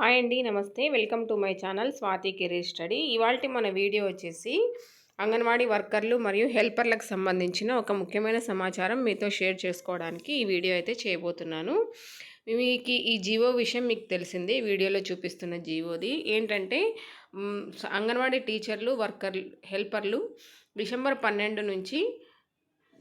Hi అండి నమస్తే. Welcome to my channel Swathi career study. ఇవాళ మన వీడియో వచ్చేసి అంగన్వాడీ వర్కర్లు మరియు హెల్పర్లకు సంబంధించిన ఒక ముఖ్యమైన సమాచారం మీతో షేర్ చేసుకోవడానికి ఈ వీడియో అయితే చేయబోతున్నాను. మీకు ఈ జీవో విషయం మీకు తెలిసింది వీడియోలో చూపిస్తున్న జీవోది. ఏంటంటే అంగన్వాడీ టీచర్లు వర్కర్లు హెల్పర్లు డిసెంబర్ పన్నెండు నుంచి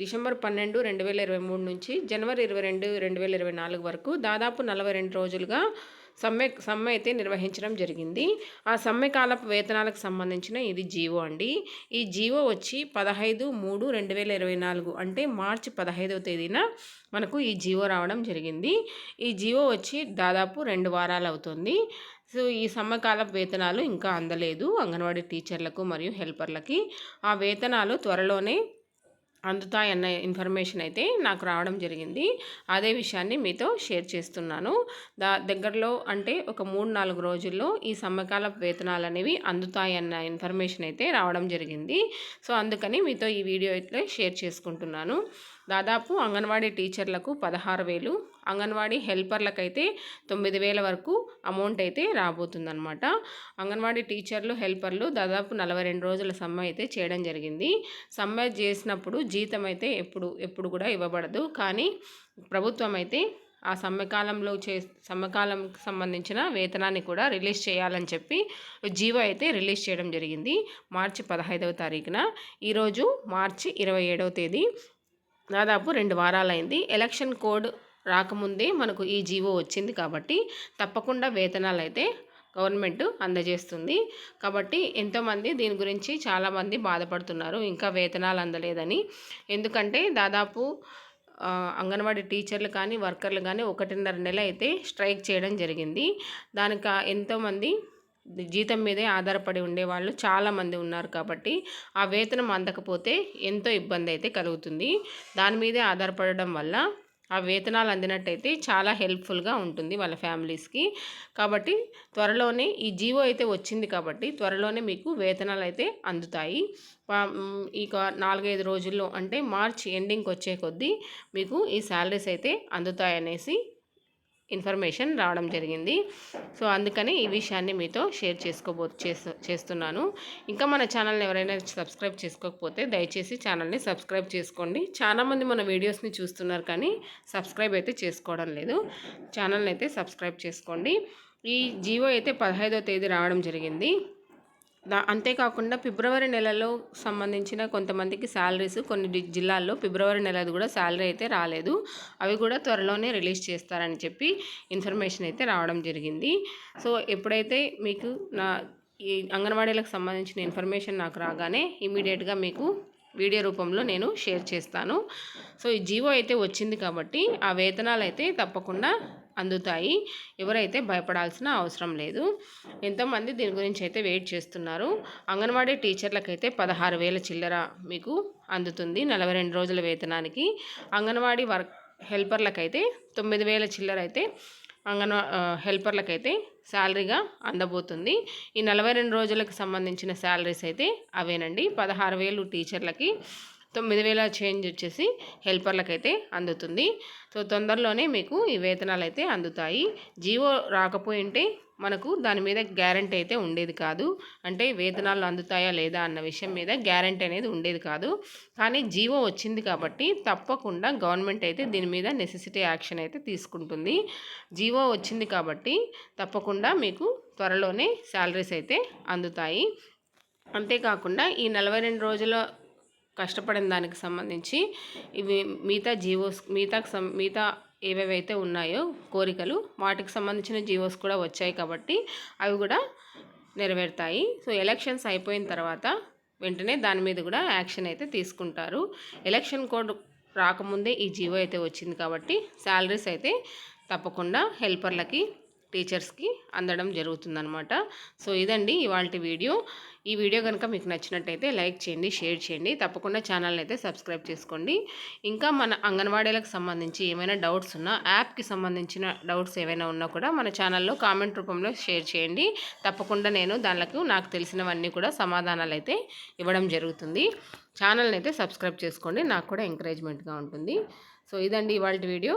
డిసెంబర్ పన్నెండు రెండు వేల ఇరవై మూడు నుంచి జనవరి ఇరవై రెండు రెండు వేల ఇరవై నాలుగు వరకు దాదాపు నలభై రెండు రోజులుగా సమ్మె సమ్మె అయితే నిర్వహించడం జరిగింది. ఆ సమ్మె కాలపు వేతనాలకు సంబంధించిన ఇది జీవో అండి. ఈ జీవో వచ్చి పదహైదు మూడు రెండు వేల ఇరవై నాలుగు అంటే మార్చి పదహైదవ తేదీన మనకు ఈ జీవో రావడం జరిగింది. ఈ జీవో వచ్చి దాదాపు రెండు వారాలు అవుతుంది. సో ఈ సమ్మకాల వేతనాలు ఇంకా అందలేదు. అంగన్వాడీ టీచర్లకు మరియు హెల్పర్లకి. ఆ వేతనాలు త్వరలోనే అందుతాయన్న ఇన్ఫర్మేషన్ అయితే నాకు రావడం జరిగింది. అదే విషయాన్ని మీతో షేర్ చేస్తున్నాను. దా దగ్గరలో అంటే ఒక మూడు నాలుగు రోజుల్లో ఈ సమ్మకాల వేతనాలు అనేవి అందుతాయన్న ఇన్ఫర్మేషన్ అయితే రావడం జరిగింది. సో అందుకని మీతో ఈ వీడియో అయితే షేర్ చేసుకుంటున్నాను. దాదాపు అంగన్వాడీ టీచర్లకు పదహారు వేలు అంగన్వాడీ హెల్పర్లకైతే తొమ్మిది వేల వరకు అమౌంట్ అయితే రాబోతుందనమాట అంగన్వాడీ టీచర్లు హెల్పర్లు దాదాపు నలభై రెండు రోజుల సమ్మె అయితే చేయడం జరిగింది. సమ్మె చేసినప్పుడు జీతం అయితే ఎప్పుడు ఎప్పుడు కూడా ఇవ్వబడదు. కానీ ప్రభుత్వం అయితే ఆ సమ్మెకాలంలో చే సమ్మెకాలంకి సంబంధించిన వేతనాన్ని కూడా రిలీజ్ చేయాలని చెప్పి జీవో అయితే రిలీజ్ చేయడం జరిగింది మార్చి పదహైదవ తారీఖున. ఈరోజు మార్చి ఇరవై ఏడవ తేదీ. దాదాపు రెండు వారాలైంది. ఎలక్షన్ కోడ్ రాకముందే మనకు ఈ జీవో వచ్చింది కాబట్టి తప్పకుండా వేతనాలు అయితే గవర్నమెంట్ అందజేస్తుంది. కాబట్టి ఎంతోమంది దీని గురించి చాలామంది బాధపడుతున్నారు. ఇంకా వేతనాలు అందలేదని. ఎందుకంటే దాదాపు అంగన్వాడీ టీచర్లు కానీ వర్కర్లు కానీ ఒకటిన్నర నెల అయితే స్ట్రైక్ చేయడం జరిగింది. దానికి ఎంతోమంది జీతం మీదే ఆధారపడి ఉండేవాళ్ళు చాలామంది ఉన్నారు కాబట్టి ఆ వేతనం అందకపోతే ఎంతో ఇబ్బంది అయితే కలుగుతుంది. దాని మీదే ఆధారపడడం వల్ల ఆ వేతనాలు అందినట్టయితే చాలా హెల్ప్ఫుల్గా ఉంటుంది వాళ్ళ ఫ్యామిలీస్కి. కాబట్టి త్వరలోనే ఈ జీవో అయితే వచ్చింది కాబట్టి త్వరలోనే మీకు వేతనాలు అయితే అందుతాయి. ఇక నాలుగైదు రోజుల్లో అంటే మార్చ్ ఎండింగ్కి వచ్చే కొద్దీ మీకు ఈ శాలరీస్ అయితే అందుతాయనేసి ఇన్ఫర్మేషన్ రావడం జరిగింది. సో అందుకని ఈ విషయాన్ని మీతో షేర్ చేసుకోబో చేస్తున్నాను. ఇంకా మన ఛానల్ని ఎవరైనా సబ్స్క్రైబ్ చేసుకోకపోతే దయచేసి ఛానల్ని సబ్స్క్రైబ్ చేసుకోండి. చాలామంది మన వీడియోస్ని చూస్తున్నారు కానీ సబ్స్క్రైబ్ అయితే చేసుకోవడం లేదు. ఛానల్ని అయితే సబ్స్క్రైబ్ చేసుకోండి. ఈ జియో అయితే పదహైదో తేదీ రావడం జరిగింది. దా అంతేకాకుండా ఫిబ్రవరి నెలలో సంబంధించిన కొంతమందికి శాలరీస్ కొన్ని జిల్లాల్లో ఫిబ్రవరి నెలది కూడా శాలరీ అయితే రాలేదు. అవి కూడా త్వరలోనే రిలీజ్ చేస్తారని చెప్పి ఇన్ఫర్మేషన్ అయితే రావడం జరిగింది. సో ఎప్పుడైతే మీకు నా ఈ అంగన్వాడీలకు సంబంధించిన ఇన్ఫర్మేషన్ నాకు రాగానే ఇమీడియట్గా మీకు వీడియో రూపంలో నేను షేర్ చేస్తాను. సో ఈ జీవో అయితే వచ్చింది కాబట్టి ఆ వేతనాలు అయితే తప్పకుండా అందుతాయి. ఎవరైతే భయపడాల్సిన అవసరం లేదు. ఎంతోమంది దీని గురించి అయితే వెయిట్ చేస్తున్నారు. అంగన్వాడీ టీచర్లకైతే పదహారు వేల చిల్లర మీకు అందుతుంది నలభై రెండు రోజుల వేతనానికి. అంగన్వాడీ వర్క్ హెల్పర్లకైతే తొమ్మిది వేల చిల్లర అయితే అంగన్వా హెల్పర్లకైతే శాలరీగా అందబోతుంది. ఈ నలభై రెండు రోజులకు సంబంధించిన శాలరీస్ అయితే అవేనండి. పదహారు వేలు టీచర్లకి తొమ్మిది వేల చేంజ్ వచ్చేసి హెల్పర్లకైతే అందుతుంది. సో తొందరలోనే మీకు ఈ వేతనాలు అయితే అందుతాయి. జీవో రాకపోయింటే మనకు దాని మీద గ్యారంటీ అయితే ఉండేది కాదు. అంటే వేతనాలు అందుతాయా లేదా అన్న విషయం మీద గ్యారంటీ అనేది ఉండేది కాదు. కానీ జీవో వచ్చింది కాబట్టి తప్పకుండా గవర్నమెంట్ అయితే దీని మీద నెసెసిటీ యాక్షన్ అయితే తీసుకుంటుంది. జీవో వచ్చింది కాబట్టి తప్పకుండా మీకు త్వరలోనే శాలరీస్ అయితే అందుతాయి. అంతేకాకుండా ఈ నలభై రెండు రోజుల కష్టపడిన దానికి సంబంధించి ఇవి మిగతా జీవోస్ మిగతా మిగతా ఏవేవైతే ఉన్నాయో కోరికలు వాటికి సంబంధించిన జీవోస్ కూడా వచ్చాయి కాబట్టి అవి కూడా నెరవేరుతాయి. సో ఎలక్షన్స్ అయిపోయిన తర్వాత వెంటనే దాని మీద కూడా యాక్షన్ అయితే తీసుకుంటారు. ఎలక్షన్ కోడ్ రాకముందే ఈ జీవో అయితే వచ్చింది కాబట్టి శాలరీస్ అయితే తప్పకుండా హెల్పర్లకి టీచర్స్కి అందడం జరుగుతుందనమాట సో ఇదండి ఇవాళ వీడియో. ఈ వీడియో కనుక మీకు నచ్చినట్టయితే లైక్ చేయండి షేర్ చేయండి. తప్పకుండా ఛానల్ని అయితే సబ్స్క్రైబ్ చేసుకోండి. ఇంకా మన అంగన్వాడీలకు సంబంధించి ఏమైనా డౌట్స్ ఉన్నా యాప్కి సంబంధించిన డౌట్స్ ఏమైనా ఉన్నా కూడా మన ఛానల్లో కామెంట్ రూపంలో షేర్ చేయండి. తప్పకుండా నేను దానిలకు నాకు తెలిసినవన్నీ కూడా సమాధానాలు అయితే ఇవ్వడం జరుగుతుంది. ఛానల్ని అయితే సబ్స్క్రైబ్ చేసుకోండి. నాకు కూడా ఎంకరేజ్మెంట్గా ఉంటుంది. సో ఇదండి ఇవాళ వీడియో.